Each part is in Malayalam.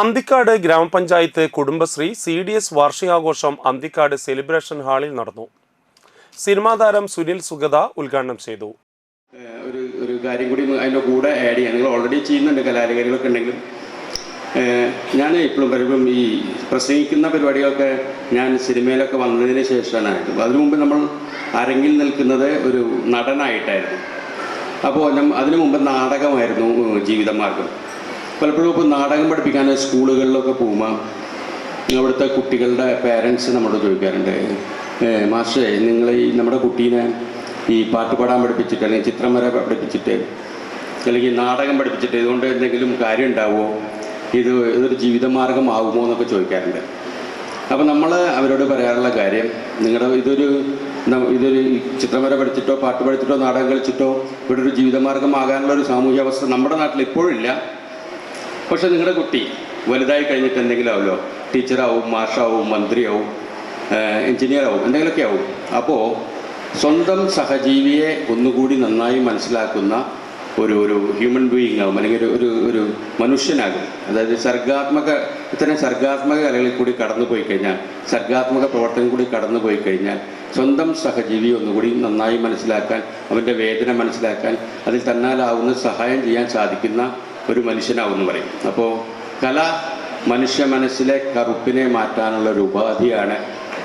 അന്തിക്കാട് ഗ്രാമപഞ്ചായത്ത് കുടുംബശ്രീ സി ഡി എസ് വാർഷികാഘോഷം അന്തിക്കാട് സെലിബ്രേഷൻ ഹാളിൽ നടന്നു. സിനിമാ താരം സുനിൽ സുഗത ഉദ്ഘാടനം ചെയ്തു. ഒരു ഒരു കാര്യം കൂടി അതിന്റെ കൂടെ ആഡ് ചെയ്യാൻ നിങ്ങൾ ഓൾറെഡി ചെയ്യുന്നുണ്ട് കലാലകാരികളൊക്കെ ഉണ്ടെങ്കിലും ഞാൻ ഇപ്പോഴും പറയുമ്പം ഈ പ്രസംഗിക്കുന്ന പരിപാടികളൊക്കെ ഞാൻ സിനിമയിലൊക്കെ വന്നതിന് ശേഷമാണ് അതിനു മുമ്പ് നമ്മൾ അരങ്ങിൽ നിൽക്കുന്നത് ഒരു നടനായിട്ടായിരുന്നു. അപ്പോൾ അതിനു മുമ്പ് നാടകമായിരുന്നു ജീവിതമാർഗം. പലപ്പോഴും ഇപ്പോൾ നാടകം പഠിപ്പിക്കാൻ സ്കൂളുകളിലൊക്കെ പോകുമ്പോൾ അവിടുത്തെ കുട്ടികളുടെ പേരൻസ് നമ്മളോട് ചോദിക്കാറുണ്ട് "ഏ, മാഷേ നിങ്ങൾ ഈ നമ്മുടെ കുട്ടീനെ ഈ പാട്ട് പാടാൻ പഠിപ്പിച്ചിട്ട് അല്ലെങ്കിൽ ചിത്രം വര പഠിപ്പിച്ചിട്ട് അല്ലെങ്കിൽ നാടകം പഠിപ്പിച്ചിട്ട് ഇതുകൊണ്ട് എന്തെങ്കിലും കാര്യം ഉണ്ടാവുമോ ഇത് ഇതൊരു ജീവിതമാർഗമാകുമോ എന്നൊക്കെ ചോദിക്കാറുണ്ട്. അപ്പം നമ്മൾ അവരോട് പറയാറുള്ള കാര്യം നിങ്ങളുടെ ഇതൊരു ഇതൊരു ചിത്രം വര പഠിച്ചിട്ടോ പാട്ട് പഠിച്ചിട്ടോ നാടകം കളിച്ചിട്ടോ ഇവിടെ ഒരു ജീവിതമാർഗമാകാനുള്ള ഒരു സാമൂഹ്യ അവസ്ഥ നമ്മുടെ നാട്ടിൽ ഇപ്പോഴില്ല പക്ഷെ നിങ്ങളുടെ കുട്ടി വലുതായി കഴിഞ്ഞിട്ട് എന്തെങ്കിലും ആവുമല്ലോ? ടീച്ചറാവും മാഷാവും മന്ത്രിയാവും എഞ്ചിനീയറാവും എന്തെങ്കിലുമൊക്കെ ആവും. അപ്പോൾ സ്വന്തം സഹജീവിയെ ഒന്നുകൂടി നന്നായി മനസ്സിലാക്കുന്ന ഒരു ഒരു ഹ്യൂമൻ ബീയിങ് ആകും അല്ലെങ്കിൽ ഒരു ഒരു മനുഷ്യനാകും. അതായത് സർഗാത്മക ഇത്തരം സർഗാത്മക കലകളിൽ കൂടി കടന്നു പോയി കഴിഞ്ഞാൽ സർഗാത്മക പ്രവർത്തനം കൂടി കടന്നു പോയി കഴിഞ്ഞാൽ സ്വന്തം സഹജീവി ഒന്നുകൂടി നന്നായി മനസ്സിലാക്കാൻ അവന്റെ വേദന മനസ്സിലാക്കാൻ അതിൽ തന്നാലാവുന്ന സഹായം ചെയ്യാൻ സാധിക്കുന്ന ഒരു മനുഷ്യനാവുമെന്ന് പറയും. അപ്പോൾ കല മനുഷ്യ മനസ്സിലെ കറുപ്പിനെ മാറ്റാനുള്ള ഒരു ഉപാധിയാണ്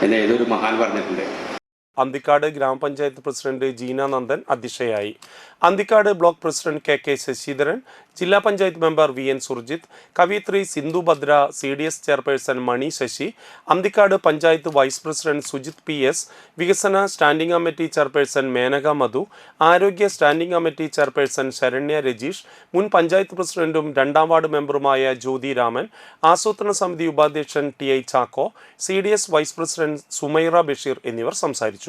എന്നെ ഏതൊരു മഹാൻ പറഞ്ഞിട്ടുണ്ട്. അന്തിക്കാട് ഗ്രാമപഞ്ചായത്ത് പ്രസിഡന്റ് ജീന നന്ദൻ അധ്യക്ഷയായി Anthikad block president K K Sasidharan ജില്ലാ panchayat member V N Surjith കവിത്രി Sindhu Bhadra C D S chairperson Mani Sasi Anthikad panchayat vice president Sujith P S വികസന standing committee chairperson Menaka Madhu ആരോഗ്യ standing committee chairperson Saranya Rajeesh മുൻ പഞ്ചായത്ത് പ്രസിഡന്റും രണ്ടാം വാർഡ് മെമ്പറുമായ ജ്യോതി രാമൻ ആസൂത്രണ സമിതി ഉപാധ്യക്ഷൻ T I Chacko C D S vice president Sumaira Basheer എന്നിവർ സംസാരിച്ചു.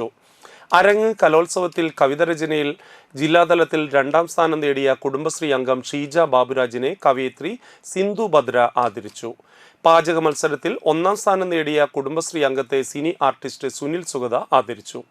അരങ്ങ് കലോത്സവത്തിൽ കവിത രചനയിൽ ജില്ലാതലത്തിൽ രണ്ടാം സ്ഥാനം നേടിയ കുടുംബശ്രീ അംഗം ഷീജ ബാബുരാജിനെ കവയിത്രി സിന്ധു ഭദ്ര ആദരിച്ചു. പാചക മത്സരത്തിൽ ഒന്നാം സ്ഥാനം നേടിയ കുടുംബശ്രീ അംഗത്തെ സിനി ആർട്ടിസ്റ്റ് സുനിൽ സുഗത ആദരിച്ചു.